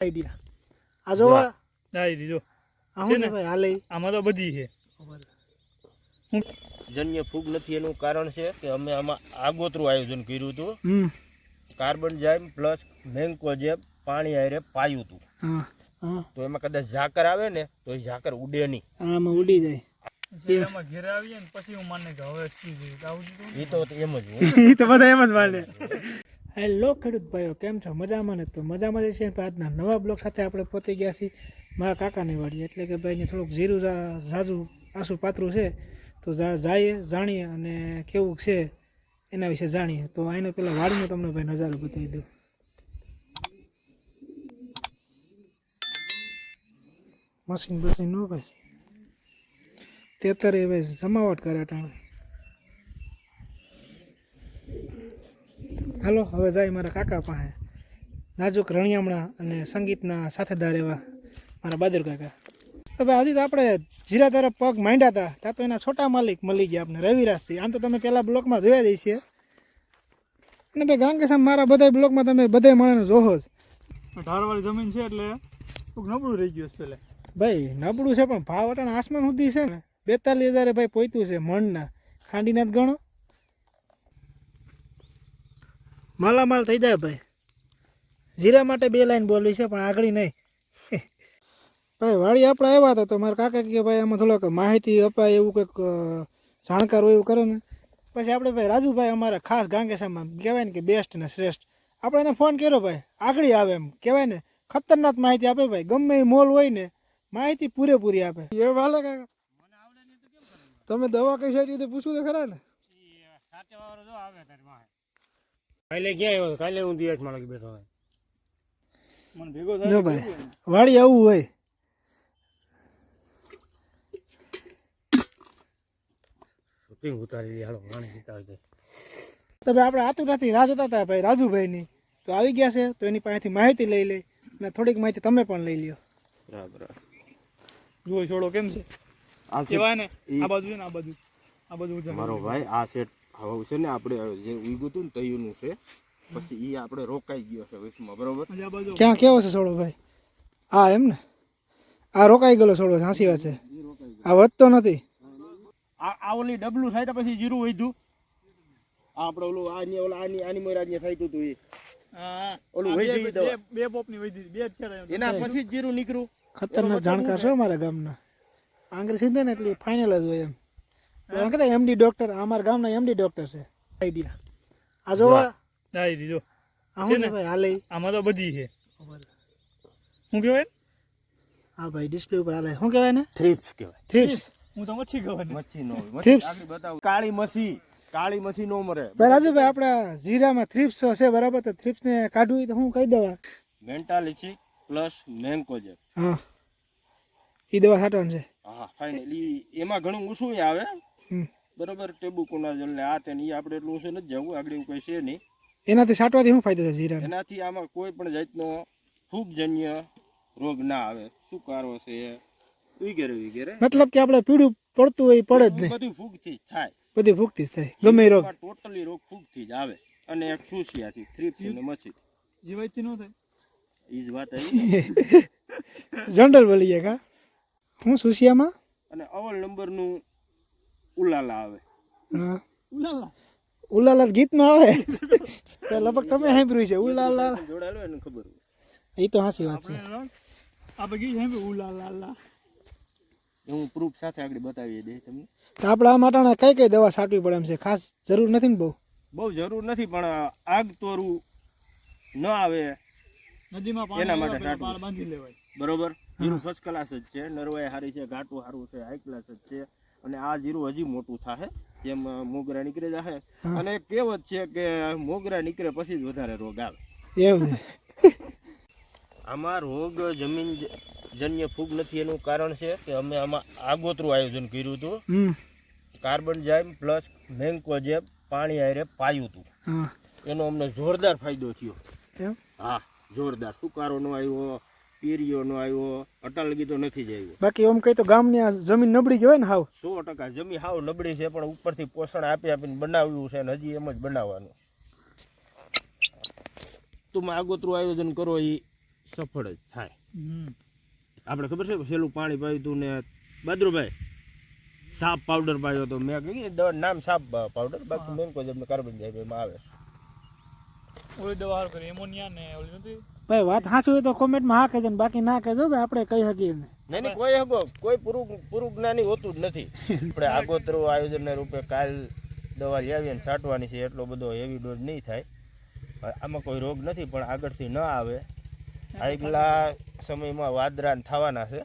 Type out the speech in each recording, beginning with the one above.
Idea આ જો આ દાઈ દીધો શું છે ભાઈ? હાલે આમાં તો બધી છે. જન્ય ફૂગ નથી એનું કારણ છે કે અમે આમાં આગોતરું આયોજન કર્યું હતું. કાર્બન જાઇમ પ્લસ મેન્કોજેબ પાણી આયરે પાયું હતું. તો એમાં કદાચ ઝાકર આવે ને તો એ ઝાકર ઉડે નહીં. આમાં ઉડી જાય. શેરામાં ને પછી હું માને કે હવે શું છે આવું દીધું એ તો એમ જ એ તો બધા એમ જ માને. હેલો ખેડૂત ભાઈઓ, કેમ છો? મજામાં ને? તો મજામાં જ છે આજના નવા બ્લોગ સાથે આપણે પહોંચી ગયા છીએ મારા કાકાની વાડી એટલે કે ભાઈને થોડુંક જીરું ઝા- ઝાઝું આસુ પાતરું છે, તો જાઈએ, જાણીએ અને કેવું છે એના વિશે જાણીએ. તો આને પેલા વાડીનો તમને ભાઈ નજારો બતાવી દઉં. મશીન બસીન નો ભાઈ તેતર એ ભાઈ જમાવટ કરે અટાણે હાલો હવે જાય મારા કાકા પાસે. નાજુક રણિયામણા અને સંગીતના સાથેદાર એવા મારા બહાદુર કાકા. ભાઈ હજી તો આપણે જીરા તરફ પગ માંડ્યા હતા. ત્યાં તો એના છોટા માલિક મળી ગયા આપણે રવિરાજથી આમ તો તમે પહેલાં બ્લોકમાં જોયા જઈ છે અને ભાઈ ગાંગેસામ મારા બધા બ્લોકમાં તમે બધા માણસ જોહો જ. ઢારવાળી જમીન છે એટલે નબળું રહી ગયું છે પેલે. ભાઈ નબળું છે પણ ભાવ અટાણે આસમાન સુધી છે ને. બેતાલીસ હજારે ભાઈ પોઈતું છે મણના. ખાંડીના જ ગણો. માલામાલ થઈ જાય ભાઈ. જીરા માટે બે લાઈન બોલવી છે પણ આગળ નહીં. ભાઈ વાડી આપણે આવ્યા હતા તો મારા કાકા કે ભાઈ આમાં થોડોક માહિતી અપાય એવું કંઈક જાણકાર હોય એવું કરે ને. પછી આપણે ભાઈ રાજુભાઈ અમારા ખાસ ગાંગેસામાં કહેવાય ને કે બેસ્ટ ને શ્રેષ્ઠ. આપણે એને ફોન કર્યો ભાઈ આગળ આવે એમ. કહેવાય ને ખતરનાક માહિતી આપે ભાઈ ગમે એ મોલ હોય ને માહિતી પૂરેપૂરી આપે. એ વાલે કાકા તમે દવા કઈ સાઈડ રીતે પૂછવું તો ખરા ને? કાલે ક્યાં આવ્યો કાલે હું દિવસમાં બેઠો હોય મને ભેગો જો ભાઈ વાડી આવું હોય. શૂટિંગ ઉતારી દી હાલો પાણી જીતા હોય તમે આપણે આતુરતાથી રાહ જોતા હતા ભાઈ રાજુભાઈની. તો આવી ગયા છે તો એની પાસેથી માહિતી લઈ લે અને થોડીક માહિતી તમે પણ લઈ લ્યો. બરાબર. જુઓ છોડો કેમ છે? આ કેવાય ને આ બાજુ છે ને આ બાજુ. આ બાજુ. મારો ભાઈ આ સેટ હવે છે ને આપણે જે ઉગ્યું હતું ને તૈયુંનું છે પછી એ આપણે રોકાઈ ગયો છે વિશ્વમાં બરોબર? ક્યાં કેવો છે સોળો ભાઈ? હા એમ ને? આ રોકાઈ ગયેલો સોળો સાચી વાત છે. આ વધતો નથી. આ આ ઓલી ડબલું થાય પછી જીરું વધ્યું. આ આપણે ઓલું આની ઓલા આની આની મોર આની થઈતું હતું એ ઓલું આ વહી બે- પોપની વહી દીધી બે જ છે એના પછી જીરું નીકળ્યું. ખતરનાક જાણકાર છે મારા ગામના. આંગ્રેજ સીધે ને એટલે ફાઇનલ જ હોય એમ. કહેતા એમડી ડોક્ટર અમારા ગામના એમડી ડોક્ટર છે. આઈડિયા. આ જો. આ દીધો શું છે ભાઈ હાલે આમાં તો બધી છે. શું કહેવાય હા ભાઈ ડિસ્પ્લે ઉપર હાલે શું કહેવાય ને થ્રીપ્સ કહેવાય. થ્રીપ્સ હું તો મચ્છી કહેવાય મચ્છી નો આગળ બતાવું. કાળી મચ્છી. કાળી મચ્છી નો મરે. ભાઈ રાજુભાઈ આપણા જીરામાં થ્રીપ્સ છે બરાબર તો થ્રીપ્સ ને કાઢવી તો હું કહી દેવા મેન્ટાલિસી પ્લસ મેન્કોજેબ હા. એ દવા છાંટવાની છે. હા ફાઇનલી એમાં ઘણું ઓછું આવે. બરોબર ટેબુકોના જલ ને આ તે ને ઈ આપણે એટલું ઓછું નથી જવું આગળ એવું કઈ છે નહીં. એનાથી છાંટવાથી શું ફાયદો છે જીરા એનાથી આમાં કોઈ પણ જાતનો ફૂગજન્ય રોગ ના આવે. સુકારો છે વગેરે વગેરે મતલબ કે આપણે પીળું પડતું હોય પડે જ નહીં. બધું ફૂગથી જ થાય. બધી ફૂગથી જ થાય ગમે એ રોગ. ટોટલી રોગ ફૂગથી જ આવે. અને એક સુસિયાથી થ્રીપથી ને મચ્છી જીવાયથી ન થાય. ઈ જ વાત આવી. જનરલ બોલીએ કા? હું સુશિયામાં અને અવલ નંબરનું ઉલાલા આવે હા. ઉલાલા. ઉલાલા ગીતમાં આવે? લગભગ તમે સાંભળ્યું છે. ઉલાલા જોડાયેલો એને ખબર એ તો હાસી વાત છે. આપણે ગીત સાંભળ્યું ઉલાલા હું પ્રૂફ સાથે આગળ બતાવી દે તમને. તો આપણે આ માટે કઈ કઈ દવા છાંટવી પડે એમ છે? ખાસ જરૂર નથી ને બહુ? બહુ જરૂર નથી પણ આગ તોરું ન આવે નદીમાં એના માટે બાંધી લેવાય. બરોબર? ફર્સ્ટ ક્લાસ જ છે. નરવાઈ સારી છે ઘાટું સારું છે હાઈ ક્લાસ જ છે. અને આ જીરું હજી મોટું થાય જેમ મોગરા નીકળે જાય અને કેવત છે કે મોગરા નીકળે પછી જ વધારે રોગ આવે. એવું આમાં રોગ જમીન જન્ય ફૂગ નથી એનું કારણ છે કે અમે આમાં આગોતરું આયોજન કર્યું હતું. કાર્બન જાઇમ પ્લસ મેન્કોજેબ પાણી હારે પાયું હતું. એનો અમને જોરદાર ફાયદો થયો. હા જોરદાર. સુકારો નો આવ્યો? પીરિયો નો આવ્યો અટાલગી તો નથી જ આવ્યો. બાકી એમ કહી તો ગામની આ જમીન નબળી કહેવાય ને હાવ? સો ટકા જમીન હાવ નબળી છે પણ ઉપરથી પોષણ આપી આપીને બનાવ્યું છે અને હજી એમ જ બનાવવાનું. તું આગોતરું આયોજન કરો એ સફળ જ થાય. આપણે ખબર છે છેલ્લું પાણી પાયું તું ને બદરુભાઈ? સાપ પાવડર પાયો તો મેં કહ્યું નામ સાપ પાવડર બાકી મેન કોઈ કાર્બન ડાયોક્સાઇડમાં આવે છે. ઓલી દવા હારું કરી એમોનિયા ને ઓલી નથી? ભાઈ વાત સાચું હોય તો કોમેન્ટમાં હા કહેજો ને બાકી ના કહેજો ભાઈ આપણે કહી શકીએ ને. નહીં નહીં કોઈ હગો કોઈ પૂરું પૂરું જ્ઞાની હોતું જ નથી. આપણે આગોતરું આયોજનના રૂપે કાલ દવા લઈ અને છાંટવાની છે એટલો બધો હેવી ડોઝ નહીં થાય. આમાં કોઈ રોગ નથી પણ આગળથી ન આવે. આગલા સમયમાં વાદરા થવાના છે.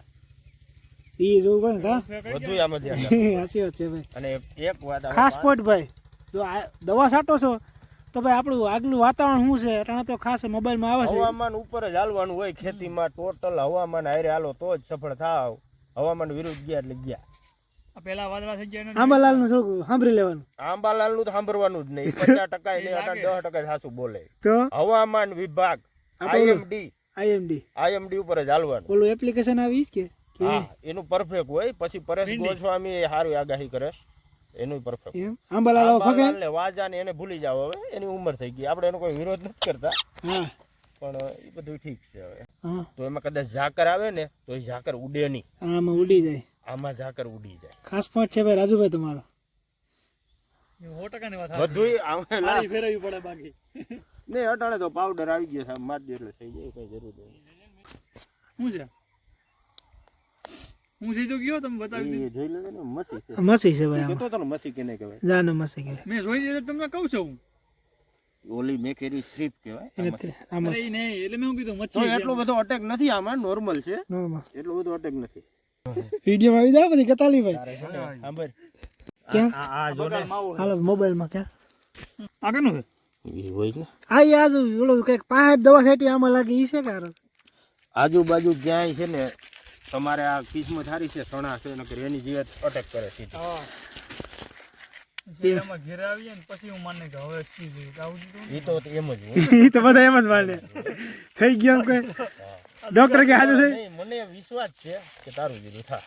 એ જોવું પડે ને વધુ આમાં ધ્યાન સાચી વાત છે ભાઈ. અને એક- એક વાત ખાસ પોઈન્ટ ભાઈ જો આ દવા છાંટો છો તો ભાઈ આપણું આગલું વાતાવરણ શું છે? અટાણે તો ખાસ મોબાઈલમાં આવે છે. હવામાન ઉપર જ હાલવાનું હોય ખેતીમાં ટોટલ હવામાન હારે હાલો તો જ સફળ થાવ. હવામાન વિરુદ્ધ ગયા એટલે ગયા. પેલા વાદળા થઈ ગયા ને? આંબાલાલનું થોડુંક સાંભળી લેવાનું. આંબાલાલનું સાંભળવાનું જ નહીં. પચાસ ટકા દસ ટકા સાચું બોલે. તો? હવામાન વિભાગ આઈએમડી. આઈએમડી. આઈએમડી ઉપર જ હાલવાનું. ઓલું એપ્લિકેશન આવી કે? હા એનું પરફેક્ટ હોય. પછી પરેશ ગોસ્વામી સારી આગાહી કરે. એનું પરફેક્ટ એમ? આંબાલાલ આંબાલાલ ને વાજા ને એને ભૂલી જાવ હવે એની ઉંમર થઈ ગઈ. આપણે એનો કોઈ વિરોધ નથી કરતા. હા. પણ એ બધું ઠીક છે હવે. હા. તો એમાં કદાચ ઝાકર આવે ને તો એ ઝાકર ઉડે નહીં. આમાં ઉડી જાય. આમાં ઝાકર ઉડી જાય. ખાસ પોઈન્ટ છે ભાઈ રાજુભાઈ તમારો. બધું આમાં ફેરવવી પડે બાકી. નહીં અટાણે તો પાવડર આવી ગયો છે માર દે એટલે થઈ જાય કઈ જરૂર નહીં. શું છે? હું સીધો ગયો તમે બતાવી દીધું. જોઈ લેજો ને મસી છે. મસી છે ભાઈ તો તને મસી કે નહીં કહેવાય. જાને મસી કહેવાય. મેં જોઈ દીધું તમને કહું છું. હું ઓલી મેકેરી સ્ટ્રીપ કહેવાય. ઈ નહીં એટલે મેં કીધું મચ્છી એટલો બધો અટેક નથી આમાં નોર્મલ છે. નોર્મલ એટલો બધો અટેક નથી. વીડિયો આવી જાય બધી કતાલી ભાઈ. સાંભળ. ક્યાં? આ જો ને. હાલો મોબાઈલમાં ક્યાં? આગળનું છે? હોય ને. આ ઈ આજુ ઓલું કંઈક પાંચ દવા છાંટી આમાં લાગે ઈ છે કારણ આજુબાજુ ક્યાંય છે ને તમારે આ કિસ્મત સારી છે સણા છે નકર એની જીવત અટેક કરે સીધી ને પછી હું માને કે હવે સી જઈ આવું દીધું એ તો એમ જ હોય. તો બધા એમ જ માને. થઈ ગયો એમ કોઈ? ડોક્ટર કે હાજર થઈ મને વિશ્વાસ છે કે તારું જીરું થા.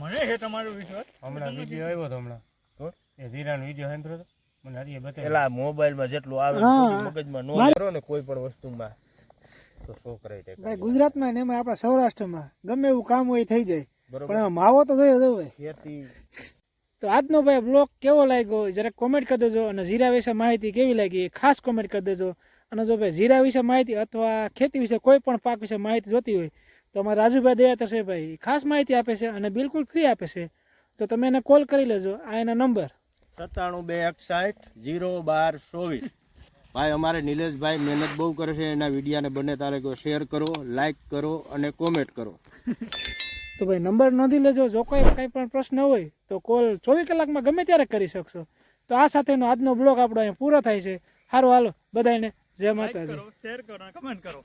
મને છે તમારો વિશ્વાસ? હમણાં વીડિયો આવ્યો હતો હમણાં? એ ધીરાનો વીડિયો સાંભળ્યો હતો મને હરીએ બતાવ્યો. મોબાઈલમાં જેટલું આવે. મગજમાં નો કરો ને કોઈ પણ વસ્તુમાં. તો છોકરાય ટેક ભાઈ ગુજરાતમાં ને એમાં આપણા સૌરાષ્ટ્રમાં ગમે એવું કામ હોય થઈ જાય. પણ માવો તો જોઈએ હતો ભાઈ ખેતી. તો આજનો ભાઈ બ્લોગ કેવો લાગ્યો? જરાક કોમેન્ટ કરી દેજો અને જીરા વિશે માહિતી કેવી લાગી ખાસ કોમેન્ટ કરી દેજો. અને જો ભાઈ જીરા વિશે માહિતી અથવા ખેતી વિશે કોઈ પણ પાક વિશે માહિતી જોતી હોય તો અમારા રાજુભાઈ દયા છે ભાઈ. ખાસ માહિતી આપે છે અને બિલકુલ ફ્રી આપે છે. તો તમે એને કોલ કરી લેજો. આ એના નંબર સત્તાણું બે એકસાઠ જીરો બાર ચોવીસ. ભાઈ અમારે નિલેશભાઈ મહેનત બહુ કરે છે એના વિડીયાને બને તારે શેર કરો લાઈક કરો અને કોમેન્ટ કરો. તો ભાઈ નંબર નોંધી લેજો. જો કોઈ કંઈ પણ પ્રશ્ન હોય તો કોલ ચોવીસ કલાકમાં ગમે ત્યારે કરી શકશો. તો આ સાથેનો આજનો બ્લોગ આપણો અહીંયા પૂરો થાય છે. સારું હાલો બધાને જય માતાજી. શેર કરો કમેન્ટ કરો.